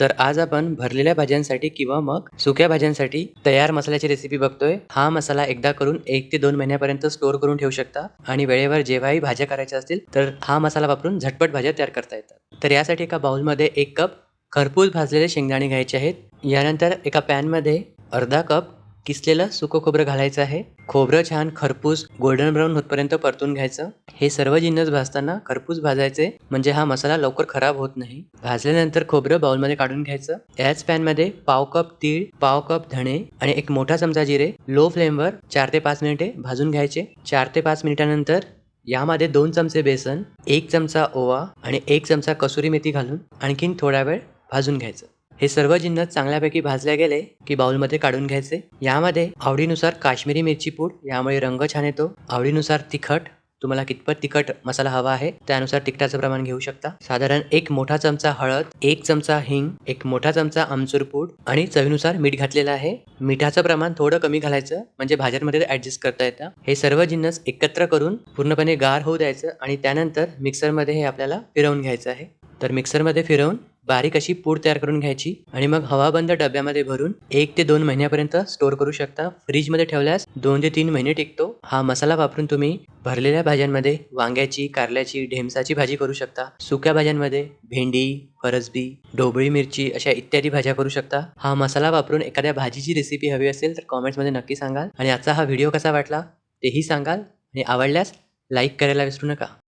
तर आज आपण भरलेल्या भाज्यांसाठी किंवा मग सुक्या भाज्यांसाठी तयार मसाल्याची रेसिपी बघतोय. हा मसाला एकदा करून एक ते दोन महिन्यापर्यंत स्टोअर करून ठेवू शकता आणि वेळेवर जेव्हाही भाज्या करायच्या असतील तर हा मसाला वापरून झटपट भाज्या तयार करता येतात. तर यासाठी एका बाउलमध्ये एक कप खरपूस भाजलेले शेंगदाणे घ्यायचे आहेत. यानंतर एका पॅनमध्ये अर्धा कप किसलेलं सुकं खोबरं घालायचं आहे? खोबरं छान खरपूस गोल्डन ब्राऊन होतपर्यंत परतून घ्यायचं. हे सर्व जिन्नस भाजताना खरपूस भाजायचे म्हणजे हा मसाला लवकर खराब होत नाही. भाजल्यानंतर खोबरं बाउलमध्ये काढून घ्यायचं. याच पॅनमध्ये पाव कप तीळ पाव कप धणे आणि एक मोठा चमचा जिरे लो फ्लेमवर चार ते पाच मिनिटे भाजून घ्यायचे. चार ते पाच मिनिटानंतर यामध्ये दोन चमचे बेसन एक चमचा ओवा आणि एक चमचा कसुरी मेथी घालून आणखीन थोडा वेळ भाजून घ्यायचं. हे सर्व जिन्नस चांगल्यापैकी भाजले गेले की बाउलमध्ये काढून घ्यायचे. यामध्ये आवडीनुसार काश्मीरी मिरची पूड यामुळे रंग छान येतो. आवडीनुसार तिखट तुम्हाला कितपत तिखट मसाला हवा आहे त्यानुसार तिखटाचं प्रमाण घेऊ शकता. साधारण एक मोठा चमचा हळद एक चमचा हिंग एक मोठा चमचा आमचूर पूड आणि चवीनुसार मीठ घातलेलं आहे. मिठाचं प्रमाण थोडं कमी घालायचं म्हणजे भाज्यांमध्ये ऍडजस्ट करता येतं. हे सर्व जिन्नस एकत्र करून पूर्णपणे गार होऊ द्यायचं आणि त्यानंतर मिक्सरमध्ये हे आपल्याला फिरवून घ्यायचं आहे. तर मिक्सरमध्ये फिरवून बारीक अशी पूड तयार करून घ्यायची आणि मग हवाबंद डब्यामध्ये भरून एक ते दोन महिन्यापर्यंत स्टोअर करू शकता. फ्रीजमध्ये ठेवल्यास दोन ते तीन महिने टिकतो. हा मसाला वापरून तुम्ही भरलेल्या भाज्यांमध्ये वांग्याची कारल्याची ढेमसाची भाजी करू शकता. सुक्या भाज्यांमध्ये भेंडी फरसबी ढोबळी मिरची अशा इत्यादी भाज्या करू शकता. हा मसाला वापरून एखाद्या भाजीची रेसिपी हवी असेल तर कॉमेंट्समध्ये नक्की सांगाल. आणि आजचा हा व्हिडिओ कसा वाटला तेही सांगाल. आणि आवडल्यास लाईक करायला विसरू नका.